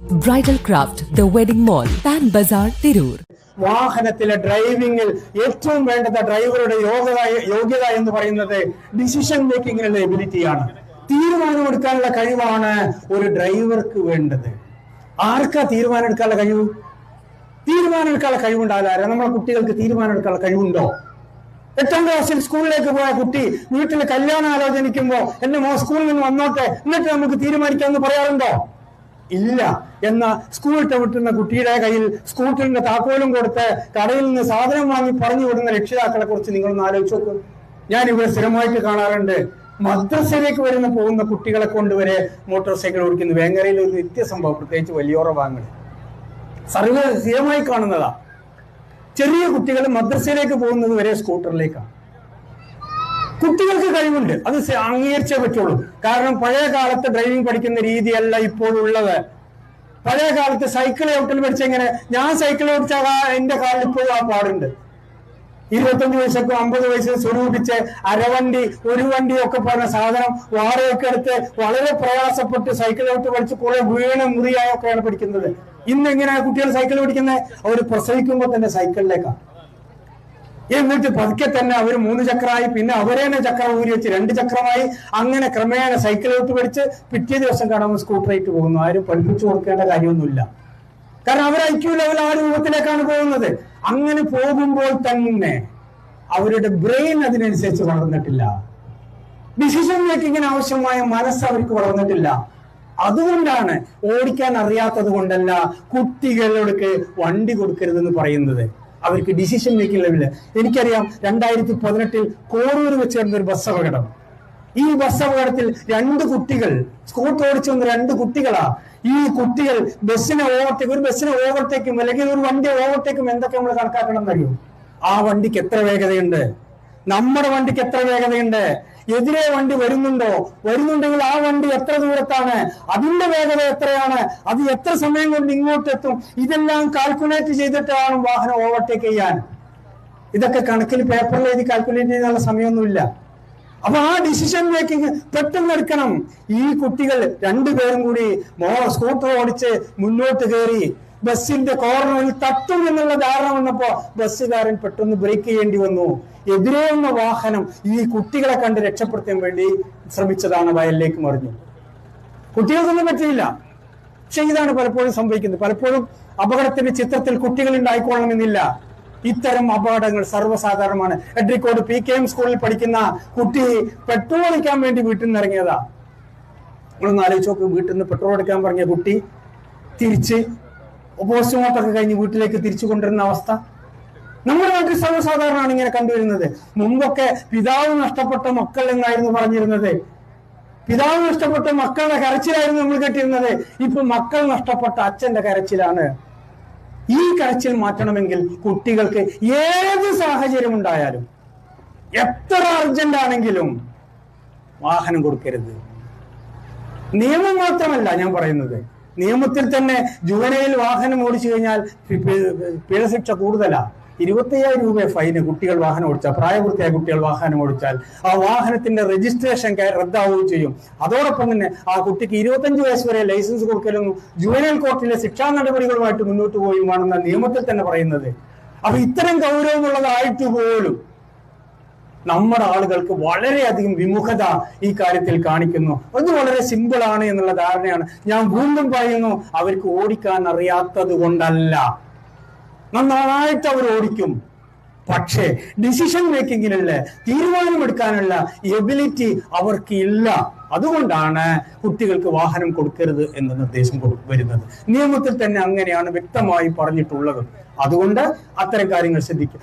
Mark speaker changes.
Speaker 1: Bridal craft the wedding mall Pan Bazaar Tirur
Speaker 2: വാഹനത്തിലെ ഡ്രൈവിംഗിൽ ഏറ്റവും വേണ്ടത് ഡ്രൈവറുടെ യോഗ്യത യോഗ്യത എന്ന് പറയുന്നത് ഡിസിഷൻ മേക്കിങ്ങിനുള്ള എബിലിറ്റിയാണ് തീരുമാനമെടുക്കാനുള്ള കഴിവാണ് ഒരു ഡ്രൈവർക്ക് വേണ്ടത്. ആർക്കാ തീരുമാനമെടുക്കാനുള്ള കഴിവ്? തീരുമാനം എടുക്കാനുള്ള നമ്മളെ കുട്ടികൾക്ക് തീരുമാനമെടുക്കാനുള്ള കഴിവുണ്ടോ? എട്ടാം ക്ലാസ്സിൽ സ്കൂളിലേക്ക് പോയ കുട്ടി വീട്ടിൽ കല്യാണം ആലോചനിക്കുമ്പോ എന്റെ മോ സ്കൂളിൽ നിന്ന് വന്നോട്ടെ എന്നിട്ട് നമുക്ക് തീരുമാനിക്കാമെന്ന് പറയാറുണ്ടോ? ഇല്ല. എന്ന സ്കൂൾ വിട്ടുന്ന കുട്ടിയുടെ കയ്യിൽ സ്കൂട്ടറിന്റെ താക്കോലും കൊടുത്ത് കടയിൽ നിന്ന് സാധനം വാങ്ങി പറഞ്ഞു വിടുന്ന രക്ഷിതാക്കളെ കുറിച്ച് നിങ്ങളൊന്ന് ആലോചിച്ച് നോക്കും. ഞാൻ ഇവിടെ സ്ഥിരമായിട്ട് കാണാറുണ്ട്. മദ്രസയിലേക്ക് വരുന്ന പോകുന്ന കുട്ടികളെ കൊണ്ടുവരെ മോട്ടോർ സൈക്കിൾ ഓടിക്കുന്നു. വേങ്ങരയിൽ ഒരു നിത്യ സംഭവം പ്രത്യേകിച്ച് വലിയോറ വാങ്ങൽ സർവ സ്ഥിരമായി കാണുന്നതാ. ചെറിയ കുട്ടികൾ മദ്രസയിലേക്ക് പോകുന്നത് വരെ സ്കൂട്ടറിലേക്കാണ് കുട്ടികൾക്ക് കഴിവുണ്ട്. അത് അംഗീകരിച്ചേ പറ്റുള്ളൂ. കാരണം പഴയ കാലത്ത് ഡ്രൈവിംഗ് പഠിക്കുന്ന രീതിയല്ല ഇപ്പോഴുള്ളത്. പഴയ കാലത്ത് സൈക്കിൾ ഓട്ടിൽ പഠിച്ചെങ്ങനെ ഞാൻ സൈക്കിൾ ഓടിച്ചാൽ എന്റെ കാലിൽ ഇപ്പോഴും ആ പാടുണ്ട്. ഇരുപത്തഞ്ച് വയസ്സൊക്കെ അമ്പത് വയസ്സ് സ്വരൂപിച്ച് അരവണ്ടി ഒരു വണ്ടി ഒക്കെ പറഞ്ഞ സാധനം വാടകയൊക്കെ എടുത്ത് വളരെ പ്രയാസപ്പെട്ട് സൈക്കിൾ ഔട്ട് പഠിച്ച് കുറെ വീണ് മുറിയായൊക്കെയാണ് പഠിക്കുന്നത്. ഇന്ന് എങ്ങനെയാണ് കുട്ടികൾ സൈക്കിൾ പഠിക്കുന്നത് അവർ പ്രസവിക്കുമ്പോൾ തന്നെ സൈക്കിളിലേക്കാണ് എന്നിട്ട് പതുക്കെ തന്നെ അവർ മൂന്ന് ചക്രമായി പിന്നെ അവരേനെ ചക്രം ഊരി വെച്ച് രണ്ട് ചക്രമായി അങ്ങനെ ക്രമേണ സൈക്കിൾ ഔട്ട് പഠിച്ച് പിറ്റേ ദിവസം കാണുമ്പോൾ സ്കൂട്ടറായിട്ട് പോകുന്നു. ആരും പഠിപ്പിച്ചു കൊടുക്കേണ്ട കാര്യമൊന്നുമില്ല. കാരണം അവർ ഐക്യു ലെവൽ ആ രൂപത്തിലേക്കാണ് പോകുന്നത്. അങ്ങനെ പോകുമ്പോൾ തന്നെ അവരുടെ ബ്രെയിൻ അതിനനുസരിച്ച് വളർന്നിട്ടില്ല. ഡിസിഷൻ മേക്കിങ്ങിന് ആവശ്യമായ മനസ്സ് അവർക്ക് വളർന്നിട്ടില്ല. അതുകൊണ്ടാണ് ഓടിക്കാൻ അറിയാത്തത് കൊണ്ടല്ല കുട്ടികളോടൊക്കെ വണ്ടി കൊടുക്കരുതെന്ന് പറയുന്നത്. അവർക്ക് ഡിസിഷൻ മേക്കിംഗ് ലെവൽ എനിക്കറിയാം രണ്ടായിരത്തി പതിനെട്ടിൽ കോറൂർ വെച്ച് നടന്ന ഒരു ബസ് അപകടം ഈ ബസ് അപകടത്തിൽ രണ്ട് കുട്ടികൾ സ്കൂട്ടർ ഓടിച്ചു വന്ന രണ്ട് കുട്ടികളാ. ഈ കുട്ടികൾ ബസ്സിനെ ഓവർടേക്ക് ഒരു ബസ്സിനെ ഓവർടേക്കും അല്ലെങ്കിൽ ഒരു വണ്ടി ഓവർടേക്കും എന്തൊക്കെ നമ്മൾ കണക്കാക്കണം എന്നറിയോ? ആ വണ്ടിക്ക് എത്ര വേഗതയുണ്ട്? നമ്മുടെ വണ്ടിക്ക് എത്ര വേഗതയുണ്ട്? എതിരെ വണ്ടി വരുന്നുണ്ടോ? വരുന്നുണ്ടെങ്കിൽ ആ വണ്ടി എത്ര ദൂരത്താണ്? അതിന്റെ വേഗത എത്രയാണ്? അത് എത്ര സമയം കൊണ്ട് ഇങ്ങോട്ട് എത്തും ഇതെല്ലാം കാൽക്കുലേറ്റ് ചെയ്തിട്ടാണ് വാഹനം ഓവർടേക്ക് ചെയ്യാൻ. ഇതൊക്കെ കണക്കിൽ പേപ്പറിൽ എഴുതി കാൽക്കുലേറ്റ് ചെയ്യാനുള്ള സമയമൊന്നുമില്ല. അപ്പൊ ആ ഡിസിഷൻ മേക്കിംഗ് പെട്ടെന്ന് എടുക്കണം. ഈ കുട്ടികൾ രണ്ടുപേരും കൂടി മോ സ്കൂട്ടർ ഓടിച്ച് മുന്നോട്ട് കയറി ബസ്സിന്റെ കോർണറിൽ തട്ടും എന്നുള്ള ധാരണ വന്നപ്പോ ബസ്സുകാരൻ പെട്ടെന്ന് ബ്രേക്ക് ചെയ്യേണ്ടി വന്നു. എതിരെ വന്ന വാഹനം ഈ കുട്ടികളെ കണ്ട് രക്ഷപ്പെടുത്താൻ വേണ്ടി ശ്രമിച്ചതാണ് വയലിലേക്ക് മറിഞ്ഞു. കുട്ടികൾക്കൊന്നും പറ്റിയില്ല. പക്ഷെ ഇതാണ് പലപ്പോഴും സംഭവിക്കുന്നത്. പലപ്പോഴും അപകടത്തിന്റെ ചിത്രത്തിൽ കുട്ടികൾ ഉണ്ടായിക്കൊള്ളണമെന്നില്ല. ഇത്തരം അപകടങ്ങൾ സർവസാധാരണമാണ്. എഡ്രിക്കോട് പി കെ എം സ്കൂളിൽ പഠിക്കുന്ന കുട്ടി പെട്രോൾ അടിക്കാൻ വേണ്ടി വീട്ടിൽ നിന്ന് ഇറങ്ങിയതാ. നിങ്ങളൊന്ന് ആലോചിച്ച് വീട്ടിൽ നിന്ന് പെട്രോൾ അടിക്കാൻ പറഞ്ഞ കുട്ടി തിരിച്ച് പോസ്റ്റ്മോർട്ടം ഒക്കെ കഴിഞ്ഞ് വീട്ടിലേക്ക് തിരിച്ചു കൊണ്ടുവരുന്ന അവസ്ഥ. നമ്മുടെ നാട്ടിൽ സർവസാധാരണമാണ് ഇങ്ങനെ കണ്ടുവരുന്നത്. മുമ്പൊക്കെ പിതാവ് നഷ്ടപ്പെട്ട മക്കൾ എന്നായിരുന്നു പറഞ്ഞിരുന്നത്. പിതാവ് നഷ്ടപ്പെട്ട മക്കളുടെ കരച്ചിലായിരുന്നു നമ്മൾ കേട്ടിരുന്നത്. ഇപ്പൊ മക്കൾ നഷ്ടപ്പെട്ട അച്ഛന്റെ കരച്ചിലാണ്. ഈ കരച്ചിൽ മാറ്റണമെങ്കിൽ കുട്ടികൾക്ക് ഏത് സാഹചര്യം ഉണ്ടായാലും എത്ര അർജന്റ് ആണെങ്കിലും വാഹനം കൊടുക്കരുത്. നിയമം മാത്രമല്ല ഞാൻ പറയുന്നത്. നിയമത്തിൽ തന്നെ ജുവനയിൽ വാഹനം ഓടിച്ചു കഴിഞ്ഞാൽ പിഴ ശിക്ഷ പിഴശിക്ഷ കൂടുതലാ. ഇരുപത്തയ്യായിരം രൂപ ഫൈന് കുട്ടികൾ വാഹനം ഓടിച്ചാൽ പ്രായപൂർത്തിയായ കുട്ടികൾ വാഹനം ഓടിച്ചാൽ ആ വാഹനത്തിന്റെ രജിസ്ട്രേഷൻ റദ്ദാവുകയും ചെയ്യും. അതോടൊപ്പം തന്നെ ആ കുട്ടിക്ക് ഇരുപത്തഞ്ച് വയസ്സ് വരെ ലൈസൻസ് കൊടുക്കലും ജുവനൽ കോർട്ടിലെ ശിക്ഷാ നടപടികളുമായിട്ട് മുന്നോട്ട് പോയുമാണെന്ന നിയമത്തിൽ തന്നെ പറയുന്നത്. അപ്പൊ ഇത്തരം ഗൗരവമുള്ളതായിട്ട് പോലും നമ്മുടെ ആളുകൾക്ക് വളരെയധികം വിമുഖത ഈ കാര്യത്തിൽ കാണിക്കുന്നു. അത് വളരെ സിമ്പിൾ ആണ് എന്നുള്ള ധാരണയാണ്. ഞാൻ വീണ്ടും പറയുന്നു അവർക്ക് ഓടിക്കാൻ അറിയാത്തത് കൊണ്ടല്ല. നന്നായിട്ട് അവർ ഓടിക്കും. പക്ഷേ ഡിസിഷൻ മേക്കിങ്ങിനുള്ള തീരുമാനമെടുക്കാനുള്ള എബിലിറ്റി അവർക്ക് ഇല്ല അതുകൊണ്ടാണ് കുട്ടികൾക്ക് വാഹനം കൊടുക്കരുത് എന്ന നിർദ്ദേശം വരുന്നത്. നിയമത്തിൽ തന്നെ അങ്ങനെയാണ് വ്യക്തമായി പറഞ്ഞിട്ടുള്ളത്. അതുകൊണ്ട് അത്തരം കാര്യങ്ങൾ ശ്രദ്ധിക്കുക.